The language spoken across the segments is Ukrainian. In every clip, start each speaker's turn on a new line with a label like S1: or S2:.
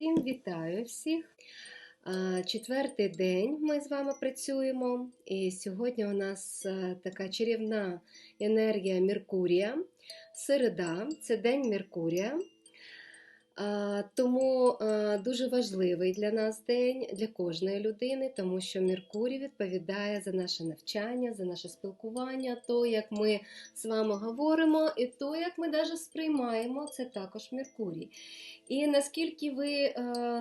S1: Всім вітаю всіх! Четвертий день ми з вами працюємо, і сьогодні у нас е, така чарівна енергія Меркурія. Середа це день Меркурія. Тому дуже важливий для нас день, для кожної людини, тому що Меркурій відповідає за наше навчання, за наше спілкування, то, як ми з вами говоримо, і то, як ми навіть сприймаємо, це також Меркурій. І наскільки ви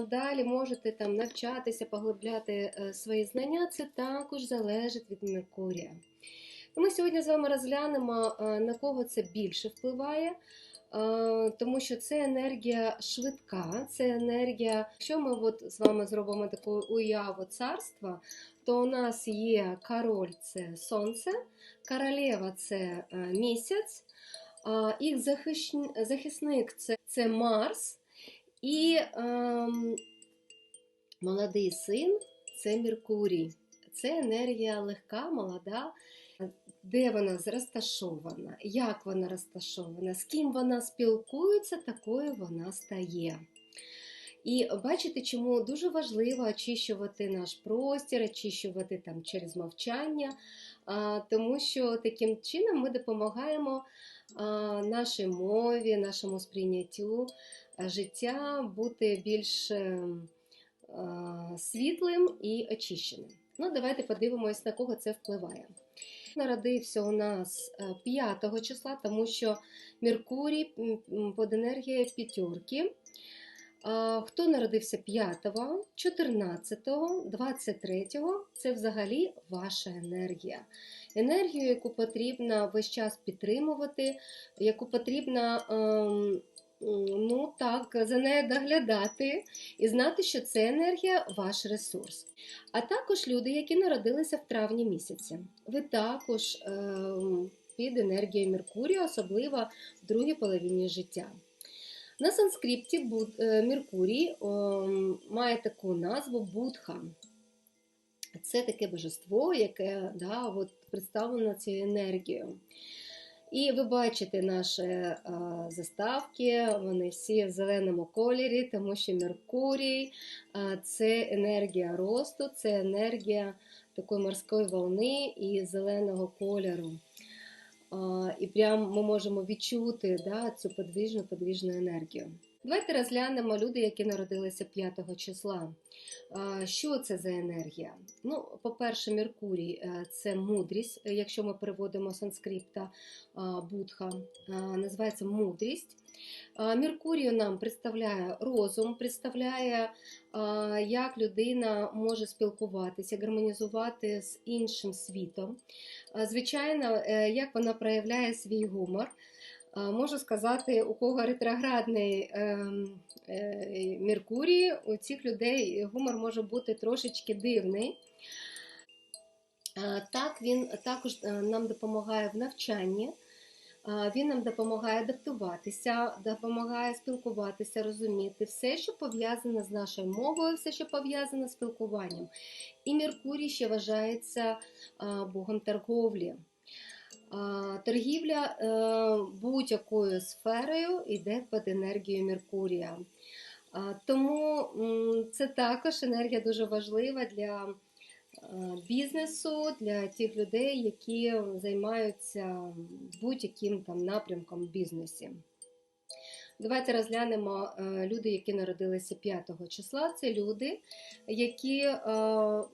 S1: далі можете там навчатися, поглибляти е, свої знання, це також залежить від Меркурія. Ми сьогодні з вами розглянемо, на кого це більше впливає. Е, Тому що це енергія швидка, це енергія. Якщо ми от з вами зробимо таку уяву царства, то у нас є король це сонце, королева це е, місяць, їх захисник це, це Марс, і ем, молодий син це Меркурій. Це енергія легка, молода. Де вона розташована, як вона розташована, з ким вона спілкується, такою вона стає. І бачите, чому дуже важливо очищувати наш простір, очищувати там через мовчання, тому що таким чином ми допомагаємо нашій мові, нашому сприйняттю життя бути більш е, світлим і очищеним. Ну, давайте подивимось, на кого це впливає. Народився у нас 5 числа, тому що Меркурій під енергією п'ятерки. Хто народився 5, 14, 23 це взагалі ваша енергія. Енергію, яку потрібно весь час підтримувати, яку потрібно ем, ну так, за нею доглядати і знати, що це енергія ваш ресурс. А також люди, які народилися в травні місяці. Ви також ем, під енергією Меркурія, особливо в другій половині життя. На санскрипті е, Меркурій ем, має таку назву Будха. Це таке божество, яке да, от, представлено цією енергією. І ви бачите наші е, заставки, вони всі в зеленому кольорі, тому що Меркурій е, це енергія росту, це енергія такої морської волни і зеленого кольору. І прям ми можемо відчути да, цю подвіжну подвіжну енергію. Давайте розглянемо люди, які народилися 5 числа. Що це за енергія? Ну, по-перше, Меркурій е, це мудрість, якщо ми переводимо санскрипта Будха, називається мудрість. А, Меркурій нам представляє розум, представляє, як людина може спілкуватися, гармонізувати з іншим світом. Звичайно, е, як вона проявляє свій гумор. Можу сказати, у кого ретроградний ем, е, Меркурій, у цих людей гумор може бути трошечки дивний. Так, він також е, нам допомагає в навчанні. Він нам допомагає адаптуватися, допомагає спілкуватися, розуміти все, що пов'язане з нашою мовою, все, що пов'язане з спілкуванням. І Меркурій ще вважається богом торговлі. Торгівля е, будь-якою сферою йде під енергією Меркурія. Тому це також енергія дуже важлива для бізнесу, для тих людей, які займаються будь-яким там напрямком в бізнесі. Давайте розглянемо е, люди, які народилися 5 числа. Це люди, які е,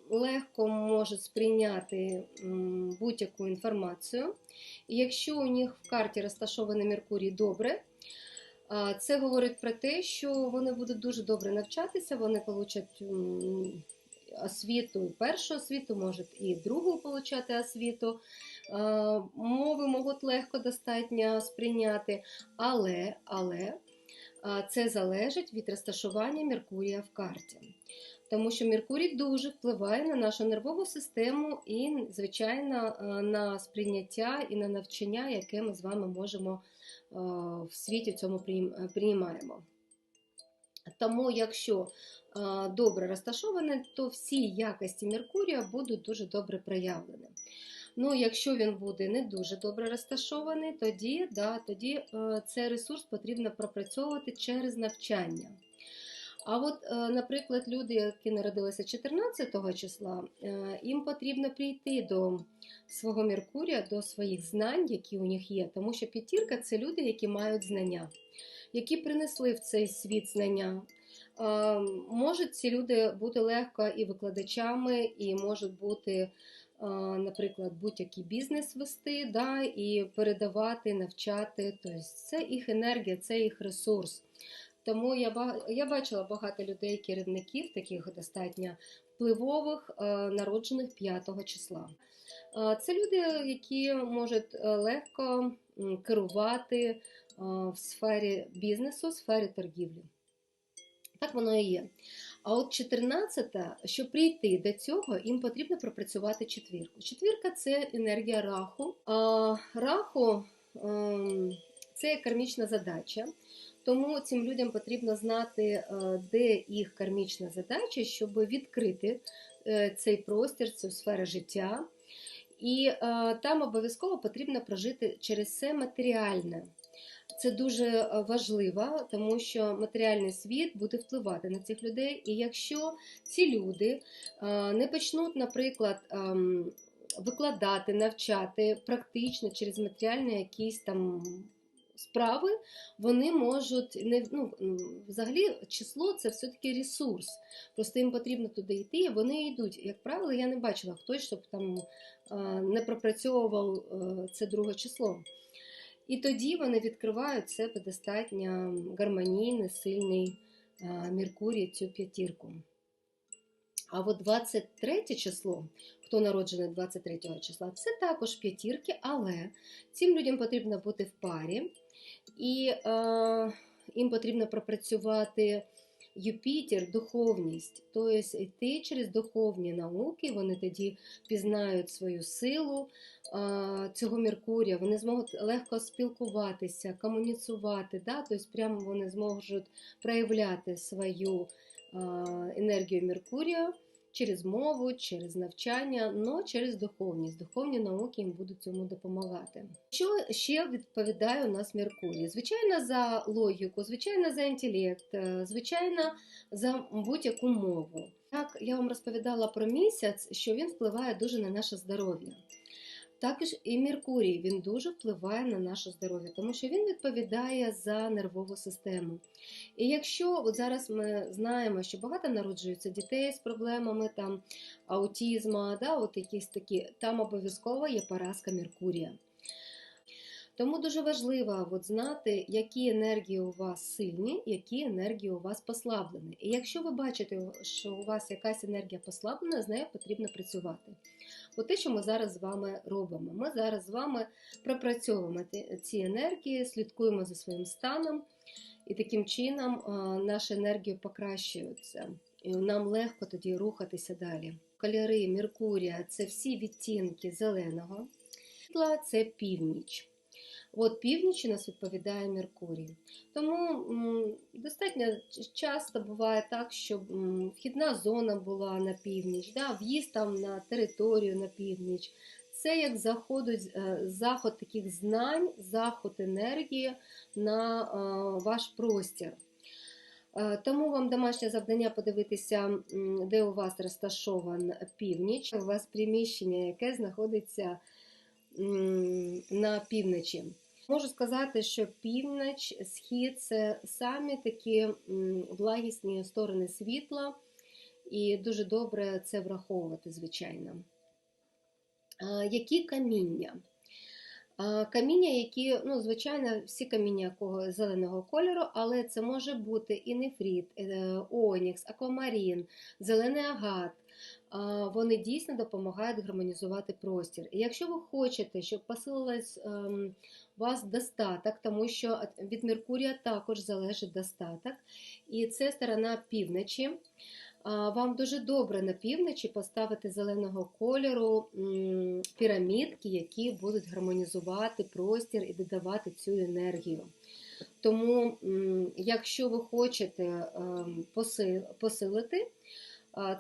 S1: легко можуть сприйняти будь-яку інформацію. І якщо у них в карті розташований Меркурій добре, це говорить про те, що вони будуть дуже добре навчатися, вони получать освіту, першу освіту, можуть і другу отримати освіту. Мови можуть легко достатньо сприйняти, але, але це залежить від розташування Меркурія в карті. Тому що Меркурій дуже впливає на нашу нервову систему і, звичайно, е, на сприйняття і на навчання, яке ми з вами можемо е, в світі цьому е, приймаємо. Тому, якщо е, добре розташоване, то всі якості Меркурія будуть дуже добре проявлені. Ну, якщо він буде не дуже добре розташований, тоді, да, тоді е, цей ресурс потрібно пропрацьовувати через навчання. А от, е, наприклад, люди, які народилися 14 числа, е, їм потрібно прийти до свого Меркурія, до своїх знань, які у них є. Тому що п'ятірка це люди, які мають знання, які принесли в цей світ знання. Е, Можуть ці люди бути легко і викладачами, і можуть бути, е, наприклад, будь-який бізнес вести, да, і передавати, навчати. Тобто це їх енергія, це їх ресурс. Тому я я бачила багато людей, керівників, таких достатньо впливових, е, народжених 5 числа. Це люди, які можуть легко керувати в сфері бізнесу, в сфері торгівлі. Так воно і є. А от 14, щоб прийти до цього, їм потрібно пропрацювати четвірку. Четвірка це енергія раху. А раху ем, це кармічна задача. Тому цим людям потрібно знати, е, де їх кармічна задача, щоб відкрити е, цей простір, цю сферу життя. І е, там обов'язково потрібно прожити через це матеріальне. Це дуже е, важливо, тому що матеріальний світ буде впливати на цих людей. І якщо ці люди е, не почнуть, наприклад, ем, викладати, навчати практично через матеріальні якісь там справи, вони можуть не ну, взагалі число це все-таки ресурс. Просто їм потрібно туди йти, і вони йдуть. Як правило, я не бачила хтось, щоб там е, не пропрацьовував це друге число. І тоді вони відкривають в себе достатньо гармонійний, сильний Меркурій, цю п'ятірку. А от 23 число, хто народжений 23 числа, це також п'ятірки, але цим людям потрібно бути в парі, і е, їм потрібно пропрацювати Юпітер, духовність, тобто йти через духовні науки, вони тоді пізнають свою силу цього Меркурія, вони зможуть легко спілкуватися, комуніцувати, да? тобто прямо вони зможуть проявляти свою енергію Меркурія через мову, через навчання, але через духовність. Духовні науки їм будуть цьому допомагати. Що ще відповідає у нас Меркурій? Звичайно, за логіку, звичайно, за інтелект, е, звичайно, за будь-яку мову. Так, я вам розповідала про місяць, що він впливає дуже на наше здоров'я. Також і Меркурій він дуже впливає на наше здоров'я, тому що він відповідає за нервову систему. І якщо от зараз ми знаємо, що багато народжується дітей з проблемами там аутізму, да, от якісь такі, там обов'язково є поразка Меркурія. Тому дуже важливо от знати, які енергії у вас сильні, які енергії у вас послаблені. І якщо ви бачите, що у вас якась енергія послаблена, з нею потрібно працювати. От те, що ми зараз з вами робимо. Ми зараз з вами пропрацьовуємо ці енергії, слідкуємо за своїм станом, і таким чином е, наші енергії покращуються. І нам легко тоді рухатися далі. Кольори Меркурія це всі відтінки зеленого, світла це північ. От північ у нас відповідає Меркурій. Тому м, достатньо часто буває так, що м, вхідна зона була на північ, да, в'їзд там на територію на північ. Це як заходить, е, заход таких знань, заход енергії на е, ваш простір. Е, Тому вам домашнє завдання подивитися, де у вас розташован північ. У вас приміщення, яке знаходиться на півночі. Можу сказати, що північ, схід це самі такі м, влагісні сторони світла, і дуже добре це враховувати, звичайно. Які каміння? Каміння, які, ну, звичайно, всі каміння зеленого кольору, але це може бути і нефрит, е, онікс, аквамарін, зелений агат. Вони дійсно допомагають гармонізувати простір. І якщо ви хочете, щоб посилилась ем, вас достаток, тому що від Меркурія також залежить достаток, і це сторона півночі. Вам дуже добре на півночі поставити зеленого кольору пірамідки, які будуть гармонізувати простір і додавати цю енергію. Тому, якщо ви хочете ем, посилити,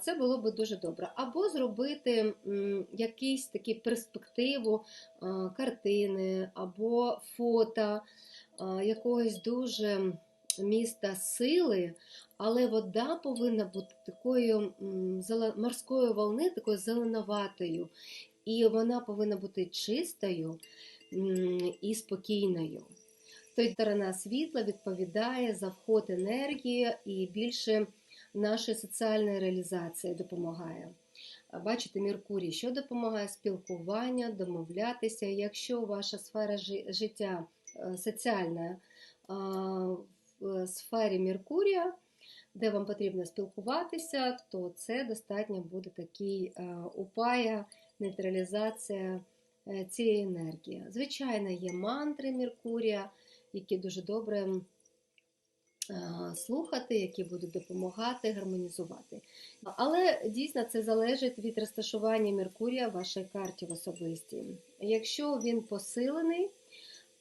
S1: це було б дуже добре. Або зробити м, якийсь такі перспективу картини або фото якогось дуже міста сили, але вода повинна бути такою м, зеле- морської волни, такою зеленоватою. І вона повинна бути чистою і спокійною. Тобто сторона світла відповідає за вход енергії і більше нашої соціальної реалізації допомагає. Бачите, Меркурій, що допомагає спілкування, домовлятися. Якщо ваша сфера життя е, соціальна в сфері Меркурія, де вам потрібно спілкуватися, то це достатньо буде такий е, упая, нейтралізація е, цієї енергії. Звичайно, є мантри Меркурія, які дуже добре е, слухати, які будуть допомагати гармонізувати. Але дійсно це залежить від розташування Меркурія в вашій карті в особистій. Якщо він посилений,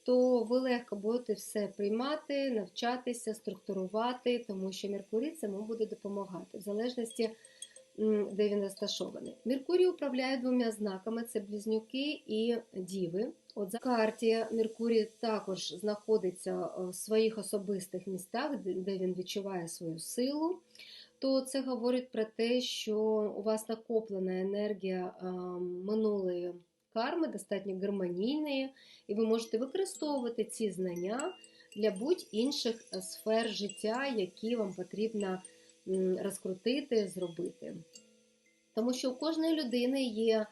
S1: то ви легко будете все приймати, навчатися, структурувати, тому що Меркурій цьому буде допомагати, в залежності, де він розташований. Меркурій управляє двома знаками: це близнюки і діви. От за карті Меркурій також знаходиться е, в своїх особистих містах, де він відчуває свою силу. То це говорить про те, що у вас накоплена енергія е, минулої карми, достатньо гармонійної, і ви можете використовувати ці знання для будь-інших е, сфер життя, які вам потрібно розкрутити, зробити. Тому що у кожної людини є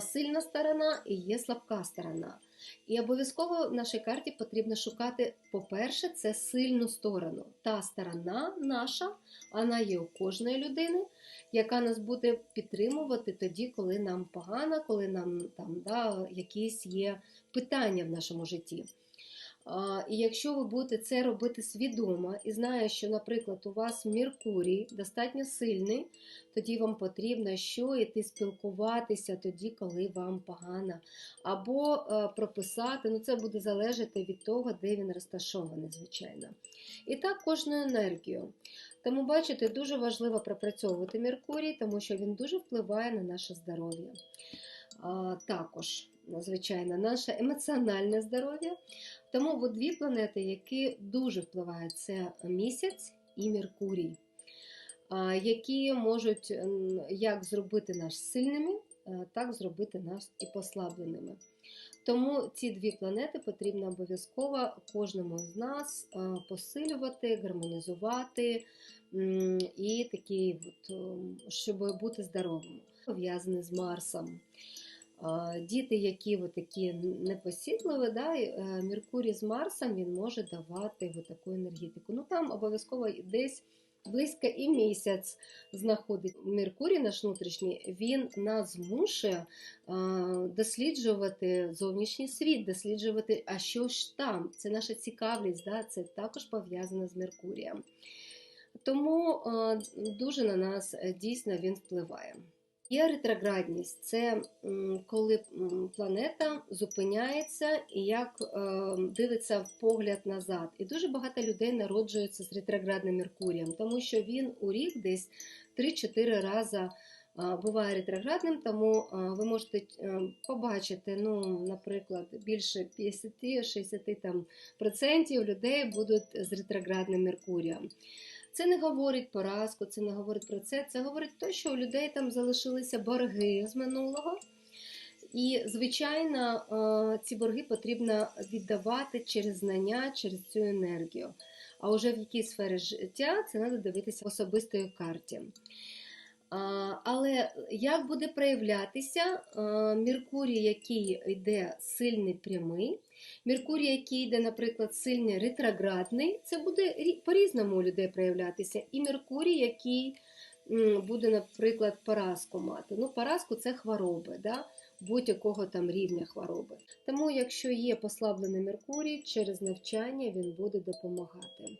S1: сильна сторона і є слабка сторона. І обов'язково в нашій карті потрібно шукати, по-перше, це сильну сторону. Та сторона наша, вона є у кожної людини, яка нас буде підтримувати тоді, коли нам погано, коли нам там да, якісь є питання в нашому житті. І якщо ви будете це робити свідомо і знає, що, наприклад, у вас Меркурій достатньо сильний, тоді вам потрібно що йти спілкуватися тоді, коли вам погано, або е, прописати. Ну, це буде залежати від того, де він розташований, звичайно. І так кожну енергію. Тому, бачите, дуже важливо пропрацьовувати Меркурій, тому що він дуже впливає на наше здоров'я. Також, звичайно, наше емоціональне здоров'я. Тому от дві планети, які дуже впливають, це місяць і Меркурій, які можуть як зробити нас сильними, так зробити нас і послабленими. Тому ці дві планети потрібно обов'язково кожному з нас посилювати, гармонізувати і такі, от, щоб бути здоровими. Пов'язані з Марсом. А, Діти, які от такі непосідливі, да, е, Меркурій з Марсом він може давати таку енергетику. Ну там обов'язково десь близько і місяць знаходить Меркурій наш внутрішній, він нас змушує досліджувати зовнішній світ, досліджувати, а що ж там? Це наша цікавість, да, це також пов'язано з Меркурієм. Тому дуже на нас е, дійсно він впливає. Є ретроградність це коли планета зупиняється і як е, дивиться погляд назад. І дуже багато людей народжуються з ретроградним Меркурієм, тому що він у рік десь 3-4 рази буває ретроградним, тому ви можете е, побачити, ну, наприклад, більше 50-60 там, процентів людей будуть з ретроградним Меркурієм. Це не говорить поразку, це не говорить про це. Це говорить те, що у людей там залишилися борги з минулого. І, звичайно, е, ці борги потрібно віддавати через знання, через цю енергію. А вже в якій сфері життя це треба дивитися в особистої карті. Але як буде проявлятися е, Меркурій, який йде сильний прямий, Меркурій, який йде, наприклад, сильний ретроградний, це буде по-різному у людей проявлятися. І Меркурій, який буде, наприклад, поразку мати. Ну, поразку це хвороби, да? будь-якого там рівня хвороби. Тому, якщо є послаблений Меркурій, через навчання він буде допомагати.